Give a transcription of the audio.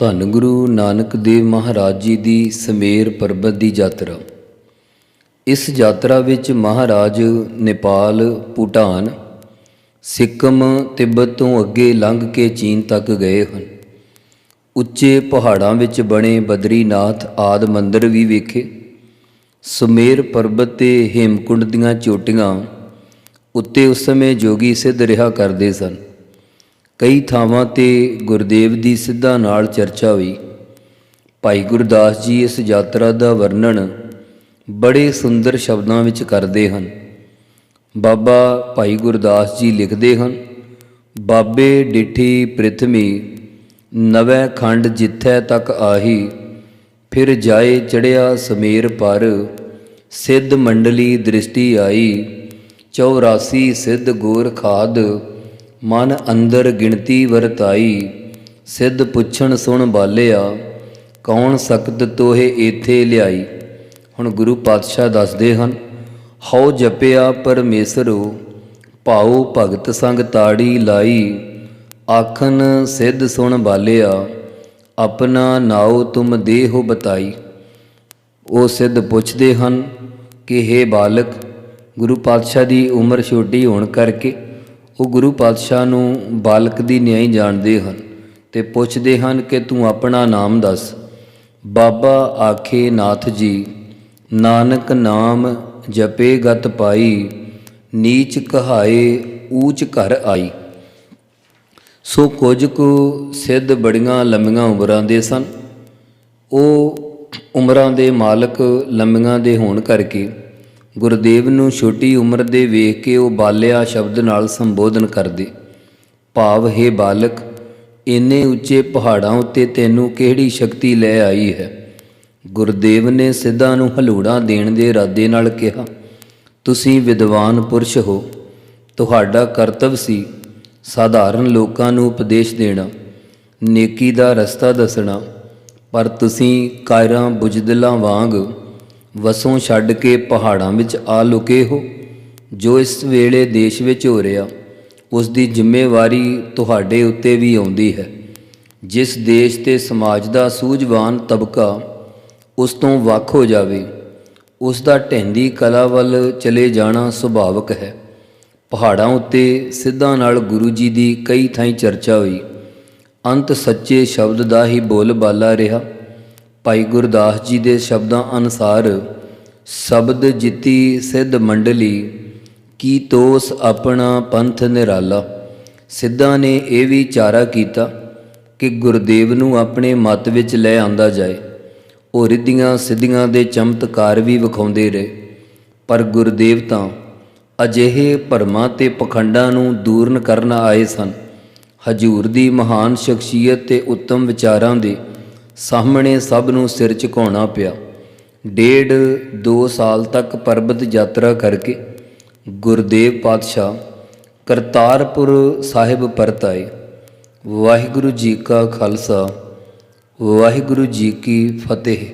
ਧੰਨ ਗੁਰੂ ਨਾਨਕ ਦੇਵ ਮਹਾਰਾਜ ਜੀ ਦੀ ਸਮੇਰ ਪਰਬਤ ਦੀ ਯਾਤਰਾ। ਇਸ ਯਾਤਰਾ ਵਿੱਚ ਮਹਾਰਾਜ ਨੇਪਾਲ, ਭੂਟਾਨ, ਸਿੱਕਮ ਤਿੱਬਤ ਤੋਂ ਅੱਗੇ ਲੰਘ ਕੇ ਚੀਨ ਤੱਕ ਗਏ ਹਨ। ਉੱਚੇ ਪਹਾੜਾਂ ਵਿੱਚ ਬਣੇ ਬਦਰੀਨਾਥ ਆਦ ਮੰਦਰ ਵੀ ਵੇਖੇ। ਸੁਮੇਰ ਪਰਬਤ ਤੇ ਹੇਮਕੁੰਡ ਦੀਆਂ ਚੋਟੀਆਂ ਉੱਤੇ ਉਸ ਸਮੇਂ ਜੋਗੀ ਸਿੱਧ ਰਿਹਾ ਕਰਦੇ ਸਨ। ਕਈ ਥਾਵਾਂ ਤੇ ਗੁਰਦੇਵ ਦੀ ਸਿੱਧਾ ਨਾਲ ਚਰਚਾ ਹੋਈ। ਭਾਈ ਗੁਰਦਾਸ ਜੀ ਇਸ ਯਾਤਰਾ ਦਾ ਵਰਣਨ ਬੜੇ ਸੁੰਦਰ ਸ਼ਬਦਾਂ ਵਿੱਚ ਕਰਦੇ ਹਨ। ਬਾਬਾ ਭਾਈ ਗੁਰਦਾਸ ਜੀ ਲਿਖਦੇ ਹਨ, ਬਾਬੇ ਡਿਠੀ ਪ੍ਰਿਥਮੀ, ਨਵੈ ਖੰਡ ਜਿੱਥੈ ਤੱਕ ਆਹੀ, ਫਿਰ ਜਾਏ ਚੜਿਆ ਸਮੇਰ ਪਰ, ਸਿੱਧ ਮੰਡਲੀ ਦ੍ਰਿਸ਼ਟੀ ਆਈ 84 ਸਿੱਧ ਗੋਰ ਖਾਦ ਮਨ ਅੰਦਰ ਗਿਣਤੀ ਵਰਤਾਈ, ਸਿੱਧ ਪੁੱਛਣ ਸੁਣ ਬਾਲਿਆ, ਕੌਣ ਸਕਤ ਤੋਹੇ ਏਥੇ ਲਿਆਈ? ਹੁਣ ਗੁਰੂ ਪਾਤਸ਼ਾਹ ਦੱਸਦੇ ਹਨ, ਹਉ ਜਪਿਆ ਪਰਮੇਸ਼ਰੋ, ਭਾਉ ਭਗਤ ਸੰਗ ਤਾੜੀ ਲਾਈ। ਆਖਨ ਸਿੱਧ ਸੁਣ ਬਾਲਿਆ, ਆਪਣਾ ਨਾਉ ਤੁਮ ਦੇਹੋ ਬਤਾਈ। ਉਹ ਸਿੱਧ ਪੁੱਛਦੇ ਹਨ ਕਿ हे ਬਾਲਕ, ਗੁਰੂ ਪਾਤਸ਼ਾਹ ਦੀ ਉਮਰ ਛੋਟੀ ਹੋਣ ਕਰਕੇ ਉਹ ਗੁਰੂ ਪਾਤਸ਼ਾਹ ਨੂੰ ਬਾਲਕ ਦੀ ਨਿਆਈ ਜਾਣਦੇ ਹਨ ਤੇ ਪੁੱਛਦੇ ਹਨ ਕਿ ਤੂੰ ਆਪਣਾ ਨਾਮ ਦੱਸ। ਬਾਬਾ ਆਖੇ, ਨਾਥ ਜੀ, ਨਾਨਕ ਨਾਮ ਜਪੇ ਗਤ ਪਾਈ, ਨੀਚ ਕਹਾਏ ਊਚ ਘਰ ਆਈ। ਸੋ ਕੁਝ ਕੁ ਸਿੱਧ ਬੜੀਆਂ ਲੰਮੀਆਂ ਉਮਰਾਂ ਦੇ ਸਨ। ਉਹ ਉਮਰਾਂ ਦੇ ਮਾਲਕ ਲੰਮੀਆਂ ਦੇ ਹੋਣ ਕਰਕੇ ਗੁਰਦੇਵ ਨੂੰ ਛੋਟੀ ਉਮਰ ਦੇ ਵੇਖ ਕੇ ਉਹ ਬਾਲਿਆ ਸ਼ਬਦ ਨਾਲ ਸੰਬੋਧਨ ਕਰਦੇ, ਭਾਵ, ਹੈ ਬਾਲਕ, ਇੰਨੇ ਉੱਚੇ ਪਹਾੜਾਂ ਉੱਤੇ ਤੈਨੂੰ ਕਿਹੜੀ ਸ਼ਕਤੀ ਲੈ ਆਈ ਹੈ? ਗੁਰਦੇਵ ਨੇ ਸਿੱਧਾ ਨੂੰ ਹਲੂੜਾ ਦੇਣ ਦੇ ਇਰਾਦੇ ਨਾਲ ਕਿਹਾ, ਤੁਸੀਂ ਵਿਦਵਾਨ ਪੁਰਸ਼ ਹੋ, ਤੁਹਾਡਾ ਕਰਤੱਵ ਸੀ ਸਾਧਾਰਨ ਲੋਕਾਂ ਨੂੰ ਉਪਦੇਸ਼ ਦੇਣਾ, ਨੇਕੀ ਦਾ ਰਸਤਾ ਦੱਸਣਾ, ਪਰ ਤੁਸੀਂ ਕਾਇਰਾਂ ਬੁਜਦਲਾਂ ਵਾਂਗ ਵਸੋਂ ਛੱਡ ਕੇ ਪਹਾੜਾਂ ਵਿੱਚ ਆ ਲੁਕੇ ਹੋ, ਜੋ ਇਸ ਵੇਲੇ ਦੇਸ਼ ਵਿੱਚ ਹੋ ਰਿਹਾ ਉਸ ਦੀ ਜ਼ਿੰਮੇਵਾਰੀ ਤੁਹਾਡੇ ਉੱਤੇ ਵੀ ਆਉਂਦੀ ਹੈ। ਜਿਸ ਦੇਸ਼ ਤੇ ਸਮਾਜ ਦਾ ਸੂਝਵਾਨ ਤਬਕਾ ਉਸ ਤੋਂ ਵੱਖ ਹੋ ਜਾਵੇ ਉਸ ਦਾ ਢਹਿੰਦੀ ਕਲਾ ਵੱਲ ਚਲੇ ਜਾਣਾ ਸੁਭਾਵਕ ਹੈ। ਪਹਾੜਾਂ ਉੱਤੇ ਸਿੱਧਾਂ ਨਾਲ ਗੁਰੂ ਜੀ ਦੀ ਕਈ ਥਾਈਂ ਚਰਚਾ ਹੋਈ। ਅੰਤ ਸੱਚੇ ਸ਼ਬਦ ਦਾ ਹੀ ਬੋਲ ਬਾਲਾ ਰਿਹਾ। ਭਾਈ ਗੁਰਦਾਸ ਜੀ ਦੇ ਸ਼ਬਦਾਂ ਅਨੁਸਾਰ, ਸ਼ਬਦ ਜਿਤੀ ਸਿੱਧ ਮੰਡਲੀ, ਕੀ ਤੋਸ ਆਪਣਾ ਪੰਥ ਨਿਰਾਲਾ। ਸਿੱਧਾਂ ਨੇ ਇਹ ਵੀ ਚਾਰਾ ਕੀਤਾ ਕਿ ਗੁਰਦੇਵ ਨੂੰ ਆਪਣੇ ਮਤ ਵਿੱਚ ਲੈ ਆਂਦਾ ਜਾਏ। ਉਹ ਰਿੱਧੀਆਂ ਸਿੱਧੀਆਂ ਦੇ ਚਮਤਕਾਰ ਵੀ ਵਿਖਾਉਂਦੇ ਰਹੇ। ਪਰ ਗੁਰਦੇਵ ਤਾਂ ਅਜਿਹੇ ਭਰਮਾਂ ਤੇ ਪਖੰਡਾਂ ਨੂੰ ਦੂਰਨ ਕਰਨ ਆਏ ਸਨ। ਹਜੂਰ ਦੀ ਮਹਾਨ ਸ਼ਖਸੀਅਤ ਤੇ ਉੱਤਮ ਵਿਚਾਰਾਂ ਦੇ ਸਾਹਮਣੇ ਸਭ ਨੂੰ ਸਿਰ ਝੁਕਾਉਣਾ ਪਿਆ। ਡੇਢ 2 ਸਾਲ ਤੱਕ ਪਰਬਤ ਯਾਤਰਾ ਕਰਕੇ ਗੁਰਦੇਵ ਪਾਤਸ਼ਾਹ ਕਰਤਾਰਪੁਰ ਸਾਹਿਬ ਪਰਤ ਆਏ। ਵਾਹਿਗੁਰੂ ਜੀ ਕਾ ਖਾਲਸਾ, ਵਾਹਿਗੁਰੂ ਜੀ ਕੀ ਫਤਿਹ।